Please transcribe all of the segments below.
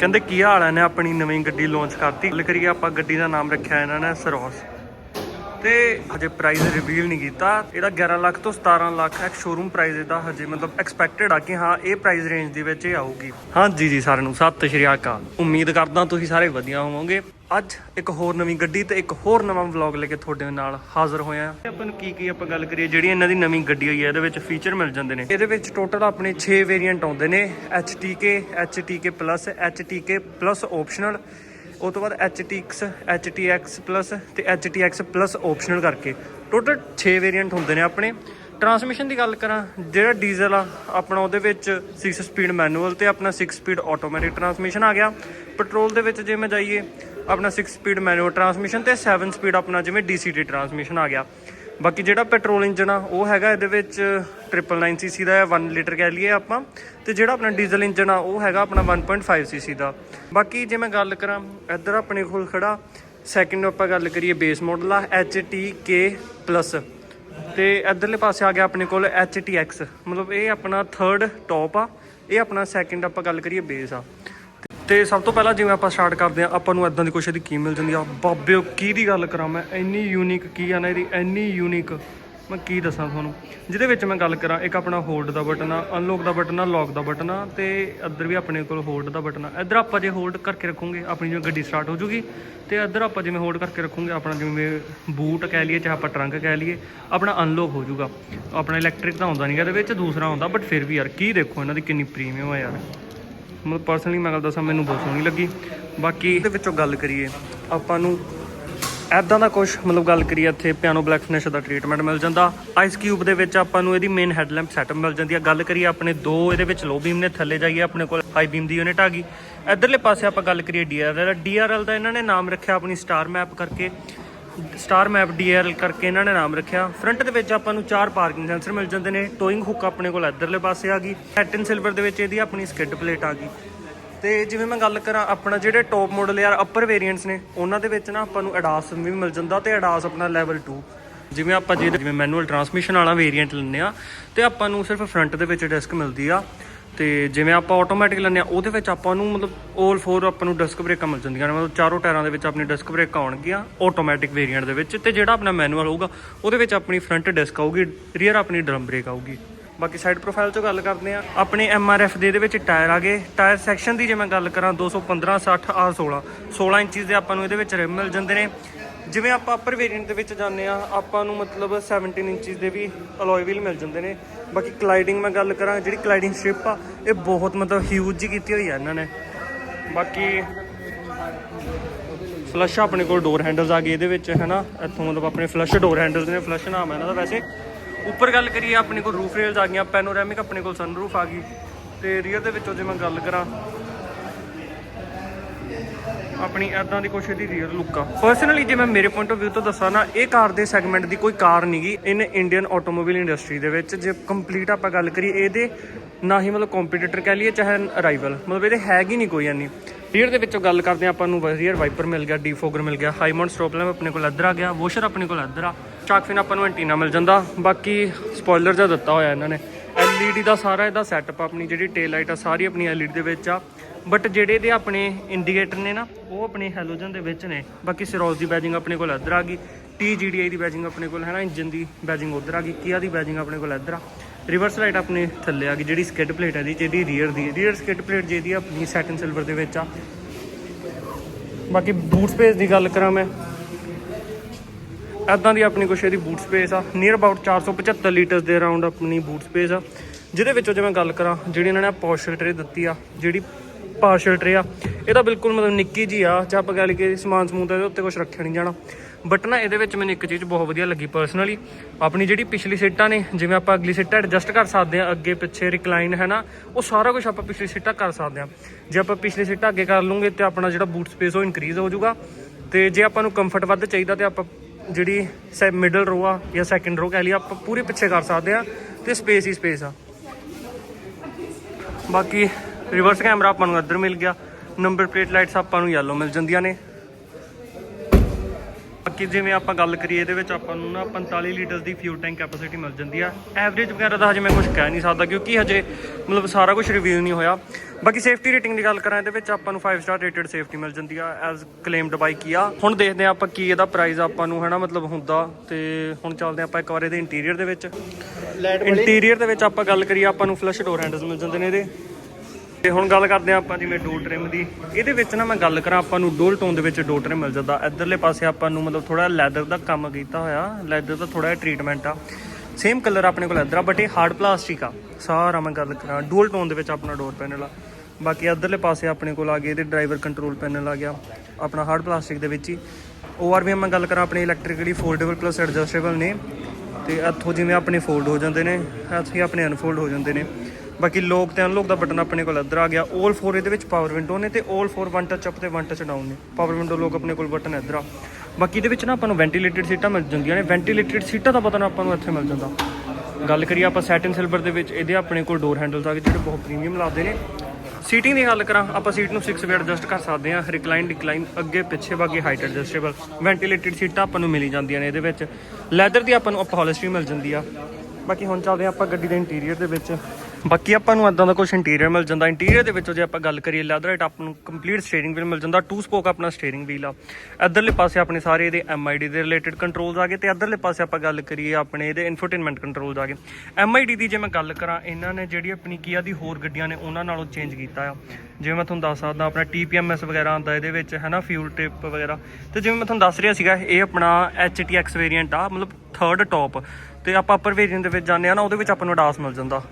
ਕਹਿੰਦੇ ਕੀ ਹਾਲ ਹੈ ਨੇ ਆਪਣੀ ਨਵੀਂ ਗੱਡੀ ਲਾਂਚ ਕਰਤੀ। ਗੱਲ ਕਰੀਏ ਆਪਾਂ ਗੱਡੀ ਦਾ ਨਾਮ ਰੱਖਿਆ ਇਹਨਾਂ ਨੇ ਸਰੋਸ ਤੇ ਹਜੇ ਪ੍ਰਾਈਸ ਰਿਵੀਲ ਨਹੀਂ ਕੀਤਾ। ਇਹਦਾ 11 ਲੱਖ ਤੋਂ 17 ਲੱਖ ਐਕ ਸ਼ੋਰੂਮ ਪ੍ਰਾਈਸ ਇਹਦਾ ਹਜੇ ਮਤਲਬ ਐਕਸਪੈਕਟਡ ਆ ਕਿ ਹਾਂ, ਇਹ ਪ੍ਰਾਈਸ ਰੇਂਜ ਦੇ ਵਿੱਚ ਇਹ ਆਊਗੀ। ਹਾਂਜੀ ਜੀ, ਸਾਰਿਆਂ ਨੂੰ ਸਤਿ ਸ਼੍ਰੀ ਅਕਾਲ। ਉਮੀਦ ਕਰਦਾ ਤੁਸੀਂ ਸਾਰੇ ਵਧੀਆ ਹੋਵੋਗੇ। ਅੱਜ ਇੱਕ ਹੋਰ ਨਵੀਂ ਗੱਡੀ ਤੇ ਇੱਕ ਹੋਰ ਨਵਾਂ ਵਲੌਗ ਲੈ ਕੇ ਤੁਹਾਡੇ ਨਾਲ ਹਾਜ਼ਰ ਹੋਇਆ ਆਪਾਂ ਨੂੰ ਕੀ ਕੀ ਆਪਾਂ ਗੱਲ ਕਰੀਏ, ਜਿਹੜੀ ਇਹਨਾਂ ਦੀ ਨਵੀਂ ਗੱਡੀ ਹੋਈ ਹੈ, ਇਹਦੇ ਵਿੱਚ ਫੀਚਰ ਮਿਲ ਜਾਂਦੇ ਨੇ। ਇਹਦੇ ਵਿੱਚ ਟੋਟਲ ਆਪਣੇ 6 ਵੇਰੀਐਂਟ ਆਉਂਦੇ ਨੇ HTK HTK Plus HTK plus optional ਉਹ ਤੋਂ ਬਾਅਦ HTX HTX Plus ਤੇ HTX ਪਲੱਸ ਆਪਸ਼ਨਲ ਕਰਕੇ। ਟੋਟਲ 6 ਵੇਰੀਐਂਟ ਹੁੰਦੇ ਨੇ ਆਪਣੇ। ਟਰਾਂਸਮਿਸ਼ਨ ਦੀ ਗੱਲ ਕਰਾਂ, ਜਿਹੜਾ ਡੀਜ਼ਲ ਆ, ਆਪਣਾ ਉਹਦੇ ਵਿੱਚ 6 ਸਪੀਡ ਮੈਨੂਅਲ ਤੇ ਆਪਣਾ 6 ਸਪੀਡ ਆਟੋਮੈਟਿਕ ਟਰਾਂਸਮਿਸ਼ਨ ਆ ਗਿਆ। ਪੈਟਰੋਲ ਦੇ ਵਿੱਚ ਜੇ ਮੈਂ ਜਾਈਏ ਆਪਣਾ 6 ਸਪੀਡ ਮੈਨੂਅਲ ਟਰਾਂਸਮਿਸ਼ਨ ਤੇ 7 ਸਪੀਡ ਆਪਣਾ ਜਿਵੇਂ DCT ਟਰਾਂਸਮਿਸ਼ਨ ਆ ਗਿਆ। ਬਾਕੀ ਜਿਹੜਾ ਪੈਟਰੋਲ ਇੰਜਨ ਆ, ਉਹ ਹੈਗਾ ਇਹਦੇ ਵਿੱਚ 999 ਸੀਸੀ ਦਾ ਹੈ 1 ਲੀਟਰ ਕਹਿ ਲਈਏ ਆਪਾਂ। ਤੇ ਜਿਹੜਾ ਆਪਣਾ ਡੀਜ਼ਲ ਇੰਜਨ ਆ, ਉਹ ਹੈਗਾ ਆਪਣਾ 1.5 ਸੀਸੀ ਦਾ। ਬਾਕੀ ਜੇ ਮੈਂ ਗੱਲ ਕਰਾਂ, ਇੱਧਰ ਆਪਣੇ ਕੋਲ ਖੜਾ ਸੈਕਿੰਡ ਆਪਾਂ ਗੱਲ ਕਰੀਏ ਬੇਸ ਮਾਡਲ ਆ HTK ਪਲੱਸ ਤੇ ਇਧਰਲੇ ਪਾਸੇ ਆ ਗਿਆ ਆਪਣੇ ਕੋਲ HTX ਮਤਲਬ ਇਹ ਆਪਣਾ ਥਰਡ ਟੌਪ ਆ, ਇਹ ਆਪਣਾ ਸੈਕਿੰਡ ਆਪਾਂ ਗੱਲ ਕਰੀਏ ਬੇਸ ਆ। ਤੇ ਸਭ ਤੋਂ ਪਹਿਲਾਂ ਜਿਵੇਂ ਆਪਾਂ ਸਟਾਰਟ ਕਰਦੇ ਆ ਆਪਾਂ ਨੂੰ ਇਦਾਂ ਦੀ ਕੁਛ ਇਹਦੀ ਕੀ ਮਿਲ ਜਾਂਦੀ ਆ? ਬਾਬਿਓ ਕੀ ਦੀ ਗੱਲ ਕਰਾਂ ਮੈਂ? ਇੰਨੀ ਯੂਨੀਕ ਕੀ ਆ ਨਾ ਇਹਦੀ? ਇੰਨੀ ਯੂਨੀਕ ਮੈਂ ਕੀ ਦੱਸਾਂ ਤੁਹਾਨੂੰ? ਜਿਹਦੇ ਵਿੱਚ ਮੈਂ ਗੱਲ ਕਰਾਂ, ਇੱਕ ਆਪਣਾ ਹੋਲਡ ਦਾ ਬਟਨ ਆ ਅਨਲੌਕ ਦਾ ਬਟਨ ਆ ਲੌਕ ਦਾ ਬਟਨ ਆ, ਤੇ ਇੱਧਰ ਵੀ ਆਪਣੇ ਕੋਲ ਹੋਲਡ ਦਾ ਬਟਨ ਆ। ਇੱਧਰ ਆਪਾਂ ਜੇ ਹੋਲਡ ਕਰਕੇ ਰੱਖੋਗੇ, ਆਪਣੀ ਜਿਵੇਂ ਗੱਡੀ ਸਟਾਰਟ ਹੋ ਜੂਗੀ, ਤੇ ਇੱਧਰ ਆਪਾਂ ਜਿਵੇਂ ਹੋਲਡ ਕਰਕੇ ਰੱਖੋਗੇ, ਆਪਣਾ ਜਿਵੇਂ ਬੂਟ ਕਹਿ ਲਈਏ, ਚਾਹੇ ਆਪਾਂ ਟਰੰਕ ਕਹਿ ਲਈਏ, ਆਪਣਾ ਅਨਲੌਕ ਹੋ ਜੂਗਾ। ਆਪਣਾ ਇਲੈਕਟ੍ਰਿਕ ਤਾਂ ਆਉਂਦਾ ਨਹੀਂ ਇਹਦੇ ਵਿੱਚ, ਦੂਸਰਾ ਆਉਂਦਾ ਬਟ ਫਿਰ ਵੀ ਯਾਰ, ਕੀ ਦੇਖੋ, ਇਹਨਾਂ ਦੀ ਕਿੰਨੀ ਪ੍ਰੀਮੀਅਮ ਆ ਯਾਰ। ਮਤਲਬ ਪਰਸਨਲੀ ਮੈਂ ਗੱਲ ਦੱਸਾਂ, ਮੈਨੂੰ ਬਹੁਤ ਸੋਹਣੀ ਲੱਗੀ। ਬਾਕੀ ਇਹਦੇ ਵਿੱਚੋਂ ਗੱਲ ਕਰੀਏ, ਆਪਾਂ ਨੂੰ ਐਦਾਂ ਦਾ ਕੁਝ ਮਤਲਬ ਗੱਲ ਕਰੀਏ, ਇੱਥੇ ਪਿਆਨੋ ਬਲੈਕ ਫਿਨਿਸ਼ ਦਾ ਟ੍ਰੀਟਮੈਂਟ ਮਿਲ ਜਾਂਦਾ। ਆਈਸ ਕਿਊਬ ਦੇ ਵਿੱਚ ਆਪਾਂ ਨੂੰ ਇਹਦੀ ਮੇਨ ਹੈਡਲੈਂਪ ਸੈਟਅਪ ਮਿਲ ਜਾਂਦੀ ਆ। ਗੱਲ ਕਰੀਏ ਆਪਣੇ ਦੋ, ਇਹਦੇ ਵਿੱਚ ਲੋ ਬੀਮ ਨੇ, ਥੱਲੇ ਜਾਈਏ, ਆਪਣੇ ਕੋਲ ਹਾਈ ਬੀਮ ਦੀ ਯੂਨਿਟ ਆ ਗਈ। ਇਧਰਲੇ ਪਾਸੇ ਆਪਾਂ ਗੱਲ ਕਰੀਏ ਡੀਆਰਐਲ ਡੀਆਰਐਲ ਦਾ। ਇਹਨਾਂ ਨੇ ਨਾਮ ਰੱਖਿਆ ਆਪਣੀ ਸਟਾਰ ਮੈਪ ਕਰਕੇ। ਸਟਾਰ ਮੈਪ ਡੀਆਰਐਲ ਕਰਕੇ ਇਹਨਾਂ ਨੇ ਨਾਮ ਰੱਖਿਆ। ਫਰੰਟ ਦੇ ਵਿੱਚ ਆਪਾਂ ਨੂੰ ਚਾਰ ਪਾਰਕਿੰਗ ਸੈਂਸਰ ਮਿਲ ਜਾਂਦੇ ਨੇ। ਟੋਇੰਗ ਹੁੱਕ ਆਪਣੇ ਕੋਲ ਇਧਰਲੇ ਪਾਸੇ ਆ ਗਈ। ਸੈਟਨ ਸਿਲਵਰ ਦੇ ਵਿੱਚ ਇਹਦੀ ਆਪਣੀ ਸਕਿਡ ਪਲੇਟ ਆ ਗਈ। ਤੇ ਜਿਵੇਂ ਮੈਂ ਗੱਲ ਕਰਾਂ, ਆਪਣਾ ਜਿਹੜੇ ਟੌਪ ਮਾਡਲ ਯਾਰ ਅਪਰ ਵੇਰੀਐਂਟਸ ਨੇ, ਉਹਨਾਂ ਦੇ ਵਿੱਚ ਨਾ ਆਪਾਂ ਨੂੰ ਅਡਾਸ ਵੀ ਮਿਲ ਜਾਂਦਾ ਤੇ ਅਡਾਸ ਆਪਣਾ ਲੈਵਲ 2 ਜਿਵੇਂ ਆਪਾਂ ਜੇ ਜਿਵੇਂ ਮੈਨੂਅਲ ਟਰਾਂਸਮਿਸ਼ਨ ਵਾਲਾ ਵੇਰੀਐਂਟ ਲੈਂਦੇ ਆ, ਤੇ ਆਪਾਂ ਨੂੰ ਸਿਰਫ ਫਰੰਟ ਦੇ ਵਿੱਚ ਡਿਸਕ ਮਿਲਦੀ ਆ। ਤੇ ਜਿਵੇਂ ਆਪਾਂ ਆਟੋਮੈਟਿਕ ਲੈਂਦੇ ਆ ਉਹਦੇ ਵਿੱਚ ਆਪਾਂ ਨੂੰ ਮਤਲਬ 올 ਫੋਰ ਆਪਾਂ ਨੂੰ ਡਿਸਕ ਬ੍ਰੇਕਾਂ ਮਿਲ ਜਾਂਦੀਆਂ ਨੇ। ਮਤਲਬ ਚਾਰੋਂ ਟਾਇਰਾਂ ਦੇ ਵਿੱਚ ਆਪਣੀ ਡਿਸਕ ਬ੍ਰੇਕਾਂ ਆਉਣਗੀਆਂ ਆਟੋਮੈਟਿਕ ਵੇਰੀਐਂਟ ਦੇ ਵਿੱਚ ਤੇ ਜਿਹੜਾ ਆਪਣਾ ਮੈਨੂਅਲ ਹੋਊਗਾ, ਉਹਦੇ ਵਿੱਚ ਆਪਣੀ ਫਰੰਟ ਡਿਸਕ ਆਊਗੀ ਰੀਅਰ ਆਪਣੀ ਡਰਮ ਬ੍ਰੇਕ ਆਊਗੀ। ਬਾਕੀ ਸਾਈਡ ਪ੍ਰੋਫਾਈਲ ਤੋਂ ਗੱਲ ਕਰਦੇ ਆ ਆਪਣੇ ਐਮਆਰਐਫ ਦੇ ਇਹਦੇ ਵਿੱਚ ਟਾਇਰ ਆ ਗਏ। ਟਾਇਰ ਸੈਕਸ਼ਨ ਦੀ ਜੇ ਮੈਂ ਗੱਲ ਕਰਾਂ 215 60 ਆਰ 16 16 ਇੰਚਸ ਦੇ ਆਪਾਂ ਨੂੰ ਇਹਦੇ ਵਿੱਚ ਰਿਮ ਮਿਲ ਜਾਂਦੇ ਨੇ। ਜਿਵੇਂ ਆਪਾਂ ਅਪਰ ਵੇਰੀਐਂਟ ਦੇ ਵਿੱਚ ਜਾਂਦੇ ਆ ਆਪਾਂ ਨੂੰ ਮਤਲਬ 17 ਇੰਚਸ ਦੇ ਵੀ ਅਲੋਏ ਵੀਲ ਮਿਲ ਜਾਂਦੇ ਨੇ। ਬਾਕੀ ਕਲਾਈਡਿੰਗ ਮੈਂ ਗੱਲ ਕਰਾਂ, ਜਿਹੜੀ ਕਲਾਈਡਿੰਗ ਸਟ੍ਰਿਪ ਆ, ਇਹ ਬਹੁਤ ਮਤਲਬ ਹਿਊਜ ਜੀ ਕੀਤੀ ਹੋਈ ਆ ਇਹਨਾਂ ਨੇ। ਬਾਕੀ ਫਲਸ਼ ਆਪਣੇ ਕੋਲ ਡੋਰ ਹੈਂਡਲਸ ਆ ਗਏ ਇਹਦੇ ਵਿੱਚ, ਹੈਨਾ? ਇੱਥੋਂ ਮਤਲਬ ਆਪਣੇ ਫਲਸ਼ ਡੋਰ ਹੈਂਡਲਸ ਨੇ ਫਲਸ਼ ਨਾਮ ਹੈ ਇਹਨਾਂ ਦਾ ਵੈਸੇ। ਉੱਪਰ ਗੱਲ ਕਰੀਏ, ਆਪਣੇ ਕੋਲ ਰੂਫ ਰੇਲਸ ਆ ਗਈਆਂ ਪੈਨੋਰਾਮਿਕ ਆਪਣੇ ਕੋਲ ਸਨਰੂਫ ਆ ਗਈ। ਤੇ ਰੀਅਰ ਦੇ ਵਿੱਚੋਂ ਜੇ ਮੈਂ ਗੱਲ ਕਰਾਂ, ਆਪਣੀ ਐਦਾਂ ਦੀ ਕੁਛ ਇਹਦੀ ਰੀਅਰ ਲੁੱਕ ਆ। ਪਰਸਨਲੀ ਜੇ ਮੈਂ ਮੇਰੇ ਪੁਆਇੰਟ ਆਫ View ਤੋਂ ਦੱਸਾਂ ਨਾ, ਇਹ ਕਾਰ ਦੇ ਸੈਗਮੈਂਟ ਦੀ ਕੋਈ ਕਾਰ ਨਹੀਂਗੀ ਇਨ ਇੰਡੀਅਨ ਆਟੋਮੋਬਾਈਲ ਇੰਡਸਟਰੀ ਦੇ ਵਿੱਚ। ਜੇ ਕੰਪਲੀਟ ਆਪਾਂ ਗੱਲ ਕਰੀਏ, ਇਹਦੇ ਨਾ ਹੀ ਮਤਲਬ ਕੰਪੀਟੀਟਰ ਕਹਿ ਲਈਏ, ਚਾਹੇ ਰਾਈਵਲ ਮਤਲਬ ਇਹਦੇ ਹੈਗੀ ਨਹੀਂ ਕੋਈ ਐਨੀ ਰੀਅਰ ਦੇ ਵਿੱਚੋਂ ਗੱਲ ਕਰਦੇ ਹਾਂ, ਆਪਾਂ ਨੂੰ ਰੀਅਰ ਵਾਈਪਰ ਮਿਲ ਗਿਆ, ਡੀਫੋਗਰ ਮਿਲ ਗਿਆ ਹਾਈ ਮਾਊਂਟ ਸਟਾਪ ਲੈਂਪ ਆਪਣੇ ਕੋਲ ਇੱਧਰ ਆ ਗਿਆ ਵਾਸ਼ਰ ਆਪਣੇ ਕੋਲ ਇੱਧਰ ਆ ਸ਼ਾਰਕ ਫਿਨ ਆਪਾਂ ਨੂੰ ਐਂਟੀਨਾ ਮਿਲ ਜਾਂਦਾ, ਬਾਕੀ ਸਪੋਇਲਰ ਜਿਹਾ ਦਿੱਤਾ ਹੋਇਆ ਇਹਨਾਂ ਨੇ। LED ਦਾ ਸਾਰਾ ਇਹਦਾ ਸੈਟਅਪ ਆਪਣੀ ਜਿਹੜੀ ਟੇਲ ਲਾਈਟ ਆ, ਸਾਰੀ ਆਪਣੀ LED ਦੇ ਵਿੱਚ ਆ। ਬਟ ਜਿਹੜੇ ਇਹਦੇ ਆਪਣੇ ਇੰਡੀਕੇਟਰ ਨੇ ਨਾ, ਉਹ ਆਪਣੇ ਹੈਲੋਜਨ ਦੇ ਵਿੱਚ ਨੇ। ਬਾਕੀ ਸਿਰੋਸ ਦੀ ਬੈਜਿੰਗ ਆਪਣੇ ਕੋਲ ਇੱਧਰ ਆ ਗਈ TGDI ਦੀ ਬੈਜਿੰਗ ਆਪਣੇ ਕੋਲ ਹੈ ਨਾ ਇੰਜਨ ਦੀ ਬੈਜਿੰਗ ਉੱਧਰ ਆ ਗਈ ਕੀਆ ਦੀ ਬੈਜਿੰਗ ਆਪਣੇ ਕੋਲ ਇੱਧਰ ਆ। ਰਿਵਰਸ ਲਾਈਟ ਆਪਣੇ ਥੱਲੇ ਆ ਗਈ, ਜਿਹੜੀ ਸਕਿਡ ਪਲੇਟ ਹੈ ਦੀ ਜਿਹਦੀ ਰੀਅਰ ਦੀ ਰੀਅਰ ਸਕਿਡ ਪਲੇਟ ਜਿਹਦੀ ਆਪਣੀ ਸੈਟਨ ਸਿਲਵਰ ਦੇ ਵਿੱਚ ਆ। ਬਾਕੀ ਬੂਟ ਸਪੇਸ ਦੀ ਗੱਲ ਕਰਾਂ ਮੈਂ। ਐਦਾਂ ਦੀ ਆਪਣੀ ਕੁਛ ਇਹਦੀ ਬੂਟ ਸਪੇਸ ਆ। ਨੀਅਰ ਅਬਾਊਟ 475 ਲੀਟਰਸ ਦੇ ਅਰਾਊਂਡ ਆਪਣੀ ਬੂਟ ਸਪੇਸ ਆ। ਜਿਹਦੇ ਵਿੱਚੋਂ ਜੇ ਮੈਂ ਗੱਲ ਕਰਾਂ, ਜਿਹੜੀ ਇਹਨਾਂ ਨੇ ਪੋਸ਼ਲ ਟਰੇ ਦਿੱਤੀ ਆ, ਜਿਹੜੀ ਪਾਰਸ਼ਲ ਟਰੇ ਆ ਇਹ ਤਾਂ ਬਿਲਕੁਲ ਮਤਲਬ ਨਿੱਕੀ ਜੀ ਆ। ਜਾਂ ਆਪਾਂ ਗੱਲ ਕਰੀਏ ਸਮਾਨ ਸਮੂਨ ਦਾ ਇਹਦੇ ਉੱਤੇ ਕੁਝ ਰੱਖਿਆ ਨਹੀਂ ਜਾਣਾ। ਬਟ ਨਾ ਇਹਦੇ ਵਿੱਚ ਮੈਨੂੰ ਇੱਕ ਚੀਜ਼ ਬਹੁਤ ਵਧੀਆ ਲੱਗੀ ਪਰਸਨਲੀ ਆਪਣੀ ਜਿਹੜੀ ਪਿਛਲੀ ਸੀਟਾਂ ਨੇ, ਜਿਵੇਂ ਆਪਾਂ ਅਗਲੀ ਸੀਟਾਂ ਐਡਜਸਟ ਕਰ ਸਕਦੇ ਆ ਅੱਗੇ ਪਿੱਛੇ ਰਿਕਲਾਈਨ ਹੈ ਨਾ, ਉਹ ਸਾਰਾ ਕੁਝ ਆਪਾਂ ਪਿਛਲੀ ਸੀਟਾਂ ਕਰ ਸਕਦੇ ਆ ਜੇ ਆਪਾਂ ਪਿਛਲੀ ਸੀਟਾਂ ਅੱਗੇ ਕਰ ਲੂੰਗੇ ਤੇ ਆਪਣਾ ਜਿਹੜਾ ਬੂਟ ਸਪੇਸ ਉਹ ਇਨਕਰੀਜ਼ ਹੋ ਜਾਊਗਾ। ਤੇ ਜੇ ਆਪਾਂ ਨੂੰ ਕੰਫਰਟ ਵੱਧ ਚਾਹੀਦਾ ਤੇ ਆਪਾਂ ਜਿਹੜੀ ਸੈ ਮਿਡਲ ਰੋ ਆ ਜਾਂ ਸੈਕੰਡ ਰੋ ਕਹਿ ਲਈ ਆਪਾਂ ਪੂਰੇ ਪਿੱਛੇ ਕਰ ਸਕਦੇ ਆ ਤੇ ਸਪੇਸ ਹੀ ਸਪੇਸ ਆ। ਬਾਕੀ ਰਿਵਰਸ ਕੈਮਰਾ ਆਪਾਂ ਨੂੰ ਇੱਧਰ ਮਿਲ ਗਿਆ। ਨੰਬਰ ਪਲੇਟ ਲਾਈਟਸ ਆਪਾਂ ਨੂੰ ਯੈਲੋ ਮਿਲ ਜਾਂਦੀਆਂ ਨੇ। ਬਾਕੀ ਜਿਵੇਂ ਆਪਾਂ ਗੱਲ ਕਰੀਏ ਇਹਦੇ ਵਿੱਚ ਆਪਾਂ ਨੂੰ ਨਾ 45 ਲੀਟਰ ਦੀ ਫਿਊਲ ਟੈਂਕ ਕੈਪੈਸਿਟੀ ਮਿਲ ਜਾਂਦੀ ਆ। ਐਵਰੇਜ ਵਗੈਰਾ ਦਾ ਹਜੇ ਮੈਂ ਕੁਝ ਕਹਿ ਨਹੀਂ ਸਕਦਾ ਕਿਉਂਕਿ ਹਜੇ ਮਤਲਬ ਸਾਰਾ ਕੁਝ ਰਿਵਿਊ ਨਹੀਂ ਹੋਇਆ। ਬਾਕੀ ਸੇਫਟੀ ਰੇਟਿੰਗ ਦੀ ਗੱਲ ਕਰਾਂ ਇਹਦੇ ਵਿੱਚ ਆਪਾਂ ਨੂੰ 5 ਸਟਾਰ ਰੇਟਡ ਸੇਫਟੀ ਮਿਲ ਜਾਂਦੀ ਆ ਐਜ਼ ਕਲੇਮਡ ਬਾਈ ਕੀਆ ਹੁਣ ਦੇਖਦੇ ਆ ਆਪਾਂ ਕੀ ਇਹਦਾ ਪ੍ਰਾਈਸ ਆਪਾਂ ਨੂੰ ਹੈਨਾ ਮਤਲਬ ਹੁੰਦਾ ਤੇ ਹੁਣ ਚੱਲਦੇ ਆਪਾਂ ਇੱਕ ਵਾਰ ਇਹਦੇ ਇੰਟੀਰੀਅਰ ਦੇ ਵਿੱਚ। ਇੰਟੀਰੀਅਰ ਦੇ ਵਿੱਚ ਆਪਾਂ ਗੱਲ ਕਰੀਏ ਆਪਾਂ ਨੂੰ ਫਲਸ਼ ਡੋਰ ਹੈਂਡਲਸ ਮਿਲ ਜਾਂਦੇ ਨੇ ਇਹਦੇ। ਤੇ ਹੁਣ ਗੱਲ ਕਰਦੇ ਆ ਆਪਾਂ ਜਿਵੇਂ ਡੋਰ ਟ੍ਰਿਮ ਦੀ। ਇਹਦੇ ਵਿੱਚ ਨਾ ਮੈਂ ਗੱਲ ਕਰਾਂ, ਆਪਾਂ ਨੂੰ ਡੋਲ ਟੋਨ ਦੇ ਵਿੱਚ ਡੋਰ ਟ੍ਰਿਮ ਮਿਲ ਜਾਂਦਾ। ਇਧਰਲੇ ਪਾਸੇ ਆਪਾਂ ਨੂੰ ਮਤਲਬ ਥੋੜਾ ਲੈਦਰ ਦਾ ਕੰਮ ਕੀਤਾ ਹੋਇਆ। ਲੈਦਰ ਦਾ ਥੋੜਾ ਜਿਹਾ ਟ੍ਰੀਟਮੈਂਟ ਆ। ਸੇਮ ਕਲਰ ਆਪਣੇ ਕੋਲ ਇਧਰ ਆ ਬਟ ਇਹ ਹਾਰਡ ਪਲਾਸਟਿਕ ਆ। ਸਾਰਾ ਮੈਂ ਗੱਲ ਕਰਾਂ ਡੂਅਲ ਟੋਨ ਦੇ ਵਿੱਚ ਆਪਣਾ ਡੋਰ ਪੈਨਲ ਆ। ਬਾਕੀ ਇਧਰਲੇ ਪਾਸੇ ਆਪਣੇ ਕੋਲ ਆ ਗਏ, ਇਹਦੇ ਡਰਾਈਵਰ ਕੰਟਰੋਲ ਪੈਨਲ ਆ ਗਿਆ। ਆਪਣਾ ਹਾਰਡ ਪਲਾਸਟਿਕ ਦੇ ਵਿੱਚ ਹੀ। ORVM ਮੈਂ ਗੱਲ ਕਰਾਂ, ਆਪਣੇ ਇਲੈਕਟ੍ਰਿਕਲੀ ਫੋਲਡੇਬਲ ਪਲੱਸ ਐਡਜਸਟੇਬਲ ਨੇ। ਤੇ ਇੱਥੋਂ ਜਿਵੇਂ ਆਪਣੇ ਫੋਲਡ ਹੋ ਜਾਂਦੇ ਨੇ, ਇੱਥੇ ਆਪਣੇ ਅਨਫੋਲਡ ਹੋ ਜਾਂਦੇ ਨੇ। ਬਾਕੀ ਲੋਕ ਤੇ ਅਨਲੋਕ ਦਾ ਬਟਨ ਆਪਣੇ ਕੋਲ ਇੱਧਰ ਆ ਗਿਆ। 올 4 ਇਹਦੇ ਵਿੱਚ ਪਾਵਰ ਵਿੰਡੋ ਨੇ ਤੇ 올 4 ਵਨ ਟੱਚ ਅਪ ਤੇ ਵਨ ਟੱਚ ਡਾਊਨ ਨੇ। ਪਾਵਰ ਵਿੰਡੋ ਲੋਕ ਆਪਣੇ ਕੋਲ ਬਟਨ ਇੱਧਰ ਆ। ਬਾਕੀ ਇਹਦੇ ਵਿੱਚ ਨਾ ਆਪਾਂ ਨੂੰ ਵੈਂਟੀਲੇਟਡ ਸੀਟਾਂ ਮਿਲ ਜਾਂਦੀਆਂ ਨੇ। ਵੈਂਟੀਲੇਟਡ ਸੀਟਾਂ ਦਾ ਬਟਨ ਆਪਾਂ ਨੂੰ ਇੱਥੇ ਮਿਲ ਜਾਂਦਾ। ਗੱਲ ਕਰੀਏ ਆਪਾਂ ਸੈਟਨ ਸਿਲਵਰ ਦੇ ਵਿੱਚ, ਇਹਦੇ ਆਪਣੇ ਕੋਲ ਡੋਰ ਹੈਂਡਲਸ ਆ ਗਏ ਜਿਹੜੇ ਬਹੁਤ ਪ੍ਰੀਮੀਅਮ ਲੱਗਦੇ ਨੇ। ਸੀਟਿੰਗ ਦੀ ਗੱਲ ਕਰਾਂ, ਆਪਾਂ ਸੀਟ ਨੂੰ 6 ਵੇ ਐਡਜਸਟ ਕਰ ਸਕਦੇ ਹਾਂ। ਰਿਕਲਾਈਨ ਡਿਕਲਾਈਨ ਅੱਗੇ, ਪਿੱਛੇ ਬਾਕੀ ਹਾਈਟ ਐਡਜਸਟੇਬਲ ਵੈਂਟੀਲੇਟਡ ਸੀਟਾਂ ਆਪਾਂ ਨੂੰ ਮਿਲੀ ਜਾਂਦੀਆਂ ਨੇ ਇਹਦੇ ਵਿੱਚ। ਲੈਦਰ ਦੀ ਆਪਾਂ ਨੂੰ ਅਪਹੋਲਿਸਟਰੀ ਮਿਲ ਜਾਂਦੀ ਆ। ਬਾਕੀ ਹੁਣ ਚੱਲਦੇ ਹਾਂ ਆਪਾਂ ਗੱਡੀ ਦੇ ਇੰਟੀਰੀਅਰ ਦੇ ਵਿੱਚ। ਬਾਕੀ ਆਪਾਂ ਨੂੰ ਇਦਾਂ ਦਾ ਕੁਝ ਇੰਟੀਰੀਅਰ ਮਿਲ ਜਾਂਦਾ। ਇੰਟੀਰੀਅਰ ਦੇ ਵਿੱਚੋਂ ਜੇ ਆਪਾਂ ਗੱਲ ਕਰੀਏ ਲੈਦਰ ਰਾਈਟ ਆਪਾਂ ਨੂੰ ਕੰਪਲੀਟ ਸਟੀਅਰਿੰਗ ਵੀਲ ਮਿਲ ਜਾਂਦਾ। ਟੂ ਸਪੋਕ ਆਪਣਾ ਸਟੀਅਰਿੰਗ ਵੀਲ ਆ। ਇਧਰਲੇ ਪਾਸੇ ਆਪਣੇ ਸਾਰੇ ਇਹਦੇ MID ਦੇ ਰਿਲੇਟਡ ਕੰਟਰੋਲਸ ਆ ਗਏ ਤੇ ਇਧਰਲੇ ਪਾਸੇ ਆਪਾਂ ਗੱਲ ਕਰੀਏ ਆਪਣੇ ਇਹਦੇ ਇਨਫੋਟੇਨਮੈਂਟ ਕੰਟਰੋਲਸ ਆ ਗਏ। MID ਦੀ ਜੇ ਮੈਂ ਗੱਲ ਕਰਾਂ, ਇਹਨਾਂ ਨੇ ਜਿਹੜੀ ਆਪਣੀ ਕੀਆ ਦੀ ਹੋਰ ਗੱਡੀਆਂ ਨੇ, ਉਹਨਾਂ ਨਾਲੋਂ ਚੇਂਜ ਕੀਤਾ ਆ। ਜਿਵੇਂ ਮੈਂ ਤੁਹਾਨੂੰ ਦੱਸ ਸਕਦਾ, ਆਪਣਾ TPMS ਵਗੈਰਾ ਆਉਂਦਾ ਇਹਦੇ ਵਿੱਚ ਹੈ ਨਾ ਫਿਊਲ ਟ੍ਰਿਪ ਵਗੈਰਾ। ਤੇ ਜਿਵੇਂ ਮੈਂ ਤੁਹਾਨੂੰ ਦੱਸ ਰਿਹਾ ਸੀਗਾ, ਇਹ ਆਪਣਾ HTX ਵੇਰੀਐਂਟ ਆ, ਮਤਲਬ ਥਰਡ ਟੌਪ ਤੇ ਆਪਾਂ ਅਪਰ ਵੇਰੀਐਂਟ ਦੇ ਵਿੱਚ ਜਾਂਦੇ ਆ ਨਾ, ਉਹਦੇ ਵਿੱਚ ਆਪਾਂ ਨੂੰ ਅਡਾਸ ਮਿਲ ਜਾਂਦਾ।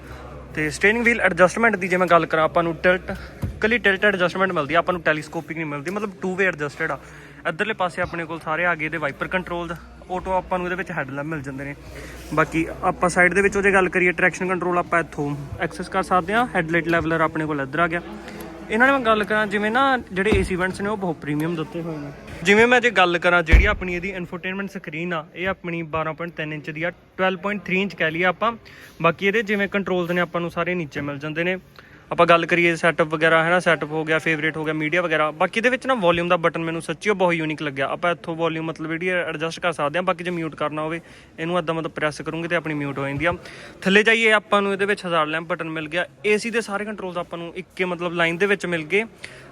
ਤੇ ਸਟੀਅਰਿੰਗ ਵੀਲ ਐਡਜਸਟਮੈਂਟ ਦੀ ਜੇ ਮੈਂ ਗੱਲ ਕਰਾਂ, ਆਪਾਂ ਨੂੰ ਟਿਲਟ ਕੱਲੀ ਟਿਲਟ ਐਡਜਸਟਮੈਂਟ ਮਿਲਦੀ ਆ, ਆਪਾਂ ਨੂੰ ਟੈਲੀਸਕੋਪਿਕ ਨਹੀਂ ਮਿਲਦੀ, ਮਤਲਬ ਟੂ ਵੇ ਐਡਜਸਟਡ ਆ। ਇੱਧਰਲੇ ਪਾਸੇ ਆਪਣੇ ਕੋਲ ਸਾਰੇ ਆ ਗਏ ਇਹਦੇ ਵਾਈਪਰ ਕੰਟਰੋਲ ਆਟੋ ਆਪਾਂ ਨੂੰ ਇਹਦੇ ਵਿੱਚ ਹੈਡਲੈਂਪ ਮਿਲ ਜਾਂਦੇ ਨੇ। ਬਾਕੀ ਆਪਾਂ ਸਾਈਡ ਦੇ ਵਿੱਚੋਂ ਜੇ ਗੱਲ ਕਰੀਏ ਟਰੈਕਸ਼ਨ ਕੰਟਰੋਲ ਆਪਾਂ ਇੱਥੋਂ ਐਕਸੈਸ ਕਰ ਸਕਦੇ ਆ ਹੈਡਲਾਈਟ ਲੈਵਲਰ ਆਪਣੇ ਕੋਲ ਇੱਧਰ ਆ ਗਿਆ। ਇਹਨਾਂ ਨੇ ਮੈਂ ਗੱਲ ਕਰਾਂ, ਜਿਵੇਂ ਨਾ ਜਿਹੜੇ ਏਸੀ ਵੈਂਟਸ ਨੇ, ਉਹ ਬਹੁਤ ਪ੍ਰੀਮੀਅਮ ਦਿੱਤੇ ਹੋਏ ਨੇ। ਜਿਵੇਂ ਮੈਂ ਜੇ ਗੱਲ ਕਰਾਂ ਜਿਹੜੀ ਆਪਣੀ ਇਹਦੀ ਇਨਫੋਟੇਨਮੈਂਟ ਸਕਰੀਨ ਆ, ਇਹ ਆਪਣੀ 12.3 ਇੰਚ ਦੀ ਆ 12.3 ਇੰਚ ਕਹਿ ਲਈਏ ਆਪਾਂ। ਬਾਕੀ ਇਹਦੇ ਜਿਵੇਂ ਕੰਟਰੋਲਸ ਨੇ ਆਪਾਂ ਨੂੰ ਸਾਰੇ ਨੀਚੇ ਮਿਲ ਜਾਂਦੇ ਨੇ। ਆਪਾਂ ਗੱਲ ਕਰੀਏ ਸੈਟਅਪ ਵਗੈਰਾ ਹੈ ਨਾ ਸੈਟਅਪ ਹੋ ਗਿਆ ਫੇਵਰੇਟ ਹੋ ਗਿਆ ਮੀਡੀਆ ਵਗੈਰਾ। ਬਾਕੀ ਇਹਦੇ ਵਿੱਚ ਨਾ ਵੋਲਿਊਮ ਦਾ ਬਟਨ ਮੈਨੂੰ ਸੱਚੀ ਉਹ ਬਹੁਤ ਯੂਨੀਕ ਲੱਗਿਆ। ਆਪਾਂ ਇੱਥੋਂ ਵੋਲਿਊਮ ਮਤਲਬ ਜਿਹੜੀ ਐਡਜਸਟ ਕਰ ਸਕਦੇ ਹਾਂ, ਬਾਕੀ ਜੇ ਮਿਊਟ ਕਰਨਾ ਹੋਵੇ, ਇਹਨੂੰ ਅੱਦਾ ਮਤਲਬ ਪ੍ਰੈਸ ਕਰੂੰਗੇ ਤੇ ਆਪਣੀ ਮਿਊਟ ਹੋ ਜਾਂਦੀ ਆ। ਥੱਲੇ ਜਾਈਏ, ਆਪਾਂ ਨੂੰ ਇਹਦੇ ਵਿੱਚ ਹਜ਼ਾਰ ਲੈਂਪ ਬਟਨ ਮਿਲ ਗਿਆ। ਏਸੀ ਦੇ ਸਾਰੇ ਕੰਟਰੋਲਸ ਆਪਾਂ ਨੂੰ ਇੱਕੇ ਮਤਲਬ ਲਾਈਨ ਦੇ ਵਿੱਚ ਮਿਲ ਗਏ।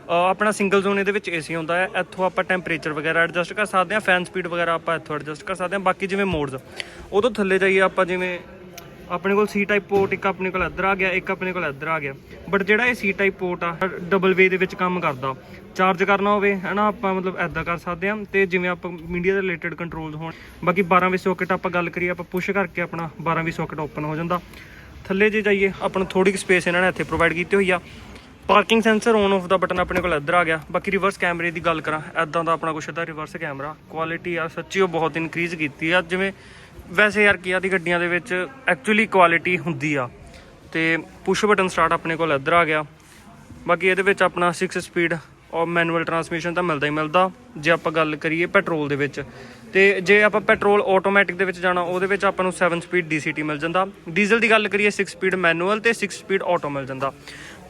ਆਪਣਾ ਸਿੰਗਲ ਜ਼ੋਨ ਇਹਦੇ ਵਿੱਚ ਏਸੀ ਹੁੰਦਾ ਹੈ। ਇੱਥੋਂ ਆਪਾਂ ਟੈਂਪਰੇਚਰ ਵਗੈਰਾ ਐਡਜਸਟ ਕਰ ਸਕਦੇ ਹਾਂ ਫੈਨ ਸਪੀਡ ਵਗੈਰਾ ਆਪਾਂ ਇੱਥੋਂ ਐਡਜਸਟ ਕਰ ਸਕਦੇ ਹਾਂ। ਬਾਕੀ ਜਿਵੇਂ ਮੋਡਸ ਉਦੋਂ ਥੱਲੇ ਜਾਈਏ ਆਪਾਂ ਜਿਵੇਂ ਆਪਣੇ ਕੋਲ ਸੀ ਟਾਈਪ ਪੋਰਟ ਇੱਕ ਆਪਣੇ ਕੋਲ ਇੱਧਰ ਆ ਗਿਆ, ਇੱਕ ਆਪਣੇ ਕੋਲ ਇੱਧਰ ਆ ਗਿਆ। ਬਟ ਜਿਹੜਾ ਇਹ ਸੀ ਟਾਈਪ ਪੋਰਟ ਆ ਡਬਲ ਵੇ ਦੇ ਵਿੱਚ ਕੰਮ ਕਰਦਾ। ਚਾਰਜ ਕਰਨਾ ਹੋਵੇ, ਹਨਾ, ਆਪਾਂ ਮਤਲਬ ਐਦਾਂ ਕਰ ਸਕਦੇ ਹਾਂ। ਤੇ ਜਿਵੇਂ ਆਪਾਂ ਮੀਡੀਆ ਦੇ ਰਿਲੇਟਡ ਕੰਟਰੋਲਸ ਹੋਣ। ਬਾਕੀ 12 ਵੇ ਸੌਕਟ ਆਪਾਂ ਗੱਲ ਕਰੀਏ, ਆਪਾਂ ਪੁਸ਼ ਕਰਕੇ ਆਪਣਾ 12 ਵੇ ਸੌਕਟ ਓਪਨ ਹੋ ਜਾਂਦਾ। ਥੱਲੇ ਜੇ ਜਾਈਏ, ਆਪਾਂ ਨੂੰ ਥੋੜੀ ਸਪੇਸ ਇਹਨਾਂ ਨੇ ਇੱਥੇ ਪ੍ਰੋਵਾਈਡ ਕੀਤੀ ਹੋਈ ਆ। ਪਾਰਕਿੰਗ ਸੈਂਸਰ ਔਨ ਆਫ ਦਾ ਬਟਨ ਆਪਣੇ ਕੋਲ ਇੱਧਰ ਆ ਗਿਆ। ਬਾਕੀ ਰਿਵਰਸ ਕੈਮਰੇ ਦੀ ਗੱਲ ਕਰਾਂ ਐਦਾਂ ਦਾ ਆਪਣਾ ਕੁਛ ਇਹਦਾ ਰਿਵਰਸ ਕੈਮਰਾ ਕੁਆਲਿਟੀ ਆ, ਸੱਚੀ ਉਹ ਬਹੁਤ ਇਨਕਰੀਜ਼ ਕੀਤੀ ਆ। ਜਿਵੇਂ ਵੈਸੇ ਯਾਰ ਕੀਆ ਦੀ ਗੱਡੀਆਂ ਦੇ ਵਿੱਚ ਐਕਚੁਅਲੀ ਕੁਆਲਿਟੀ ਹੁੰਦੀ ਆ। ਤੇ ਪੁਸ਼ ਬਟਨ ਸਟਾਰਟ ਆਪਣੇ ਕੋਲ ਇੱਧਰ ਆ ਗਿਆ। ਬਾਕੀ ਇਹਦੇ ਵਿੱਚ ਆਪਣਾ 6 ਸਪੀਡ ਔਰ ਮੈਨੂਅਲ ਟਰਾਂਸਮਿਸ਼ਨ ਤਾਂ ਮਿਲਦਾ ਹੀ ਮਿਲਦਾ, ਜੇ ਆਪਾਂ ਗੱਲ ਕਰੀਏ ਪੈਟਰੋਲ ਦੇ ਵਿੱਚ। ਤੇ ਜੇ ਆਪਾਂ ਪੈਟਰੋਲ ਆਟੋਮੈਟਿਕ ਦੇ ਵਿੱਚ ਜਾਣਾ, ਉਹਦੇ ਵਿੱਚ ਆਪਾਂ ਨੂੰ 7 ਸਪੀਡ DCT ਮਿਲ ਜਾਂਦਾ। ਡੀਜ਼ਲ ਦੀ ਗੱਲ ਕਰੀਏ 6 ਸਪੀਡ ਮੈਨੂਅਲ ਤੇ 6 ਸਪੀਡ ਆਟੋ ਮਿਲ ਜਾਂਦਾ।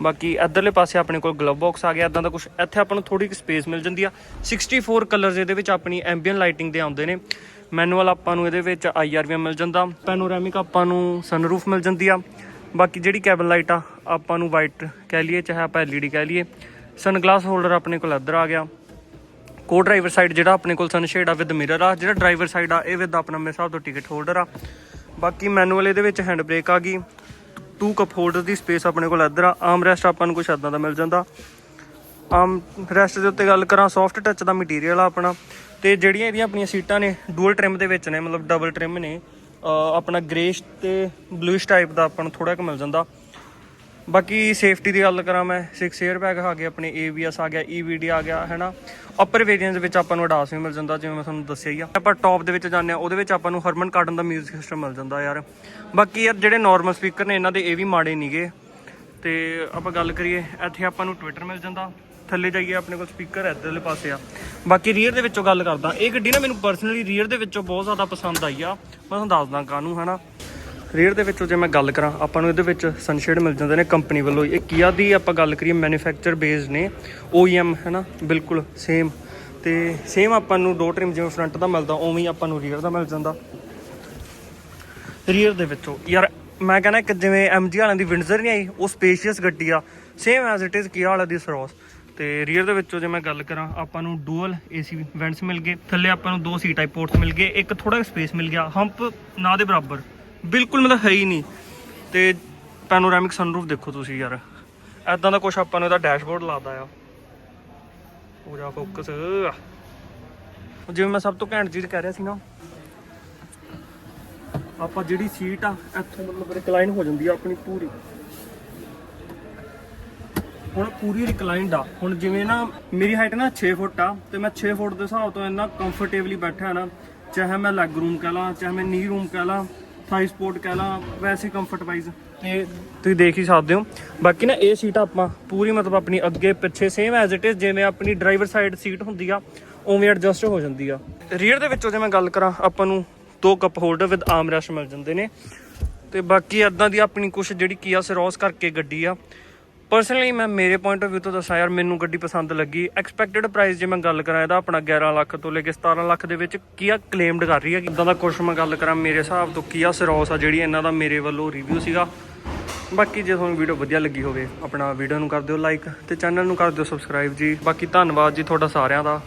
ਬਾਕੀ ਇਧਰਲੇ ਪਾਸੇ ਆਪਣੇ ਕੋਲ ਗਲਵ ਬਾਕਸ ਆ ਗਿਆ, ਇਦਾਂ ਦਾ ਕੁਝ ਇੱਥੇ ਆਪਾਂ ਨੂੰ ਥੋੜੀ ਜਿਹੀ ਸਪੇਸ ਮਿਲ ਜਾਂਦੀ ਆ। 64 ਕਲਰਸ ਇਹਦੇ ਵਿੱਚ ਆਪਣੀ ਐਂਬੀਅਨ ਲਾਈਟਿੰਗ ਦੇ ਆਉਂਦੇ ਨੇ। ਮੈਨੂਅਲ ਆਪਾਂ ਨੂੰ ਇਹਦੇ ਵਿੱਚ IRVM ਮਿਲ ਜਾਂਦਾ ਪੈਨੋਰੈਮਿਕ ਆਪਾਂ ਨੂੰ ਸਨਰੂਫ ਮਿਲ ਜਾਂਦੀ ਆ। ਬਾਕੀ ਜਿਹੜੀ ਕੈਬਲ ਲਾਈਟ ਆ, ਆਪਾਂ ਨੂੰ ਵਾਈਟ ਕਹਿ ਲਈਏ, ਚਾਹੇ ਆਪਾਂ LED ਕਹਿ ਲਈਏ। ਸਨਗਲਾਸ ਹੋਲਡਰ ਆਪਣੇ ਕੋਲ ਇੱਧਰ ਆ ਗਿਆ। ਕੋ ਡਰਾਈਵਰ ਸਾਈਡ ਜਿਹੜਾ ਆਪਣੇ ਕੋਲ ਸਨਸ਼ੇਡ ਆ ਵਿਦ ਮਿਰਰ ਆ, ਜਿਹੜਾ ਡਰਾਈਵਰ ਸਾਈਡ ਆ, ਇਹ ਵਿਦ ਆਪਣਾ ਮੇਰੇ ਹਿਸਾਬ ਤੋਂ ਟਿਕਟ ਹੋਲਡਰ ਆ। ਬਾਕੀ ਮੈਨੂਅਲ ਇਹਦੇ ਵਿੱਚ ਹੈਂਡ ਬ੍ਰੇਕ ਆ ਗਈ। ਟੂ ਕੱਪ ਹੋਲਡਰ ਦੀ ਸਪੇਸ ਆਪਣੇ ਕੋਲ ਇੱਧਰ ਆ। ਆਮ ਰੈਸਟ ਆਪਾਂ ਨੂੰ ਕੁਛ ਇਦਾਂ ਦਾ ਮਿਲ ਜਾਂਦਾ। ਆਮ ਰੈਸਟ ਦੇ ਉੱਤੇ ਗੱਲ ਕਰਾਂ ਸੌਫਟ ਟੱਚ ਦਾ ਮਟੀਰੀਅਲ ਆ ਆਪਣਾ। ਤੇ ਜਿਹੜੀਆਂ ਇਹਦੀਆਂ ਆਪਣੀਆਂ ਸੀਟਾਂ ਨੇ ਡੂਅਲ ਟ੍ਰਿਮ ਦੇ ਵਿੱਚ ਨੇ, ਮਤਲਬ ਡਬਲ ਟ੍ਰਿਮ ਨੇ। ਆਪਣਾ ਗ੍ਰੇਸ਼ ਤੇ ਬਲੂਇਸ਼ ਟਾਈਪ ਦਾ ਆਪਾਂ ਨੂੰ ਥੋੜਾ ਕੁ ਮਿਲ ਜਾਂਦਾ। ਬਾਕੀ ਸੇਫਟੀ ਦੀ ਗੱਲ ਕਰਾਂ ਮੈਂ 6 에ਅਰ ਬੈਗ ਆ ਗਏ ਆਪਣੇ ABS ਆ ਗਿਆ EVD ਆ ਗਿਆ, ਹੈਨਾ? ਅਪਰ ਵੇਰੀਐਂਟ ਦੇ ਵਿੱਚ ਆਪਾਂ ਨੂੰ ਅਡਾਸ ਵੀ ਮਿਲ ਜਾਂਦਾ, ਜਿਵੇਂ ਮੈਂ ਤੁਹਾਨੂੰ ਦੱਸਿਆ ਹੀ ਆ। ਆਪਾਂ ਟੌਪ ਦੇ ਵਿੱਚ ਜਾਂਦੇ ਆ, ਉਹਦੇ ਵਿੱਚ ਆਪਾਂ ਨੂੰ ਹਰਮਨ ਕਾਰਡਨ ਦਾ 뮤직 ਸਿਸਟਮ ਮਿਲ ਜਾਂਦਾ ਯਾਰ। ਬਾਕੀ ਯਾਰ ਜਿਹੜੇ ਨਾਰਮਲ ਸਪੀਕਰ ਨੇ, ਇਹਨਾਂ ਦੇ ਇਹ ਵੀ ਮਾੜੇ ਨਹੀਂਗੇ ਤੇ ਆਪਾਂ ਗੱਲ ਕਰੀਏ, ਇੱਥੇ ਆਪਾਂ ਨੂੰ ਟਵਿੱਟਰ ਮਿਲ ਜਾਂਦਾ। ਥੱਲੇ ਜਾਈਏ, ਆਪਣੇ ਕੋਲ ਸਪੀਕਰ ਇੱਧਰਲੇ ਪਾਸੇ ਆ। ਬਾਕੀ ਰੀਅਰ ਦੇ ਵਿੱਚੋਂ ਗੱਲ ਕਰਦਾ, ਇਹ ਗੱਡੀ ਨਾ ਮੈਨੂੰ ਪਰਸਨਲੀ ਰੀਅਰ ਦੇ ਵਿੱਚੋਂ ਬਹੁਤ ਜ਼ਿਆਦਾ ਪਸੰਦ ਆਈ ਆ। ਮੈਂ ਤੁਹਾਨੂੰ ਦੱਸਦਾ ਕਾਨੂੰ ਹਨਾ? ਰੀਅਰ ਦੇ ਵਿੱਚੋਂ ਜੇ ਮੈਂ ਗੱਲ ਕਰਾਂ, ਆਪਾਂ ਨੂੰ ਇਹਦੇ ਵਿੱਚ ਸਨਸ਼ੇਡ ਮਿਲ ਜਾਂਦੇ ਨੇ ਕੰਪਨੀ ਵੱਲੋਂ। ਇਹ ਕੀਆ ਦੀ ਆਪਾਂ ਗੱਲ ਕਰੀਏ ਮੈਨੂਫੈਕਚਰ ਬੇਸਡ ਨੇ। OEM ਹੈ ਨਾ ਬਿਲਕੁਲ ਸੇਮ ਤੇ ਸੇਮ ਆਪਾਂ ਨੂੰ ਦੋ ਟ੍ਰਿਮ ਜਿਵੇਂ ਫਰੰਟ ਦਾ ਮਿਲਦਾ, ਉਵੇਂ ਹੀ ਆਪਾਂ ਨੂੰ ਰੀਅਰ ਦਾ ਮਿਲ ਜਾਂਦਾ। ਰੀਅਰ ਦੇ ਵਿੱਚੋਂ। ਯਾਰ, ਮੈਂ ਕਹਿੰਦਾ ਕਿ ਜਿਵੇਂ MG ਵਾਲਿਆਂ ਦੀ ਵਿੰਡਜ਼ਰ ਨਹੀਂ ਆਈ, ਉਹ ਸਪੇਸ਼ੀਅਸ ਗੱਡੀ ਆ। ਸੇਮ ਐਜ਼ ਇਟ ਇਜ਼ ਕੀਆ ਵਾਲਾ ਦੀ ਸਰੋਸ ਤੇ ਰੀਅਰ ਦੇ ਵਿੱਚੋਂ ਜੇ ਮੈਂ ਗੱਲ ਕਰਾਂ, ਆਪਾਂ ਨੂੰ ਡੂਅਲ AC ਵੈਂਟਸ ਮਿਲ ਗਏ। ਥੱਲੇ ਆਪਾਂ ਨੂੰ ਦੋ ਸੀ ਟਾਈਪ ਪੋਰਟਸ ਮਿਲ ਗਏ। ਇੱਕ ਥੋੜਾ ਸਪੇਸ ਮਿਲ ਗਿਆ। ਹੰਪ ਨਾ ਦੇ ਬਰਾਬਰ। ਬਿਲਕੁਲ ਮਤਲਬ ਹੈ ਹੀ ਨਹੀਂ। ਤੇ ਪੈਨੋਰਾਮਿਕ ਸਨਰੂਫ ਦੇਖੋ ਤੁਸੀਂ ਯਾਰ। ਐਦਾਂ ਦਾ ਕੁਝ ਆਪਾਂ ਨੂੰ ਇਹਦਾ ਡੈਸ਼ਬੋਰਡ ਲਾਦਾ ਆ। ਪੂਰਾ ਫੋਕਸ ਜਿਵੇਂ ਮੈਂ ਸਭ ਤੋਂ ਘੈਂਟ ਚੀਜ਼ ਕਹਿ ਰਿਹਾ ਸੀ ਨਾ, ਆਪਾਂ ਜਿਹੜੀ ਸੀਟ ਆ, ਇੱਥੋਂ ਮਤਲਬ ਰਿਕਲਾਈਨ ਹੋ ਜਾਂਦੀ ਆ ਆਪਣੀ ਪੂਰੀ। ਹੁਣ ਪੂਰੀ ਰਿਕਲਾਈਨਡ ਆ। ਹੁਣ ਜਿਵੇਂ ਨਾ, ਮੇਰੀ ਹਾਈਟ ਨਾ 6 ਫੁੱਟ ਆ, ਤੇ ਮੈਂ 6 ਫੁੱਟ ਦੇ ਹਿਸਾਬ ਤੋਂ ਇੰਨਾ ਕੰਫਰਟੇਬਲੀ ਬੈਠਾ ਨਾ, ਚਾਹੇ ਮੈਂ ਲੈਗ ਰੂਮ ਕਹ ਲਾਂ, ਚਾਹੇ ਮੈਂ ਨੀ ਰੂਮ ਕਹ ਲਾਂ ਥਾਈ ਸਪੋਰਟ ਕਹ ਲਾਂ, ਵੈਸੇ ਕੰਫਰਟ ਵਾਈਜ਼ ਤੇ ਤੁਸੀਂ ਦੇਖ ਹੀ ਸਕਦੇ ਹੋ। ਬਾਕੀ ਨਾ ਇਹ ਸੀਟ ਆਪਾਂ ਪੂਰੀ ਮਤਲਬ ਆਪਣੀ ਅੱਗੇ ਪਿੱਛੇ ਸੇਮ ਐਜ਼ ਇਟ ਇਜ਼ ਜਿਵੇਂ ਆਪਣੀ ਡਰਾਈਵਰ ਸਾਈਡ ਸੀਟ ਹੁੰਦੀ ਆ, ਉਵੇਂ ਐਡਜਸਟ ਹੋ ਜਾਂਦੀ ਆ। ਰੀਅਰ ਦੇ ਵਿੱਚੋਂ ਜੇ ਮੈਂ ਗੱਲ ਕਰਾਂ, ਆਪਾਂ ਨੂੰ ਦੋ cup holder with arm rest ਮਿਲ ਜਾਂਦੇ ਨੇ। ਤੇ ਬਾਕੀ ਇਦਾਂ ਦੀ ਆਪਣੀ ਕੁਛ ਜਿਹੜੀ ਕੀਆ ਸਰੋਸ ਕਰਕੇ ਗੱਡੀ ਆ ਪਰਸਨਲੀ ਮੈਂ ਮੇਰੇ ਪੁਆਇੰਟ ਆਫ View ਤੋਂ ਦੱਸਾਂ ਯਾਰ, ਮੈਨੂੰ ਗੱਡੀ ਪਸੰਦ ਲੱਗੀ। ਐਕਸਪੈਕਟਡ ਪ੍ਰਾਈਸ ਜੇ ਮੈਂ ਗੱਲ ਕਰਾਂ ਇਹਦਾ ਆਪਣਾ 11 ਲੱਖ ਤੋਂ ਲੈ ਕੇ 17 ਲੱਖ ਦੇ ਵਿੱਚ ਕੀਆ ਕਲੇਮਡ ਕਰ ਰਹੀ ਹੈ ਇਦਾਂ ਦਾ ਕੁਛ ਮੈਂ ਗੱਲ ਕਰਾਂ, ਮੇਰੇ ਹਿਸਾਬ ਤੋਂ ਕੀਆ ਸਰੋਸ ਆ ਜਿਹੜੀ ਇਹਨਾਂ ਦਾ ਮੇਰੇ ਵੱਲੋਂ ਰਿਵਿਊ ਸੀਗਾ। ਬਾਕੀ ਜੇ ਤੁਹਾਨੂੰ ਵੀਡੀਓ ਵਧੀਆ ਲੱਗੀ ਹੋਵੇ, ਆਪਣਾ ਵੀਡੀਓ ਨੂੰ ਕਰ ਦਿਓ ਲਾਈਕ ਤੇ ਚੈਨਲ ਨੂੰ ਕਰ ਦਿਓ ਸਬਸਕ੍ਰਾਈਬ ਜੀ। ਬਾਕੀ ਧੰਨਵਾਦ ਜੀ ਤੁਹਾਡਾ ਸਾਰਿਆਂ ਦਾ।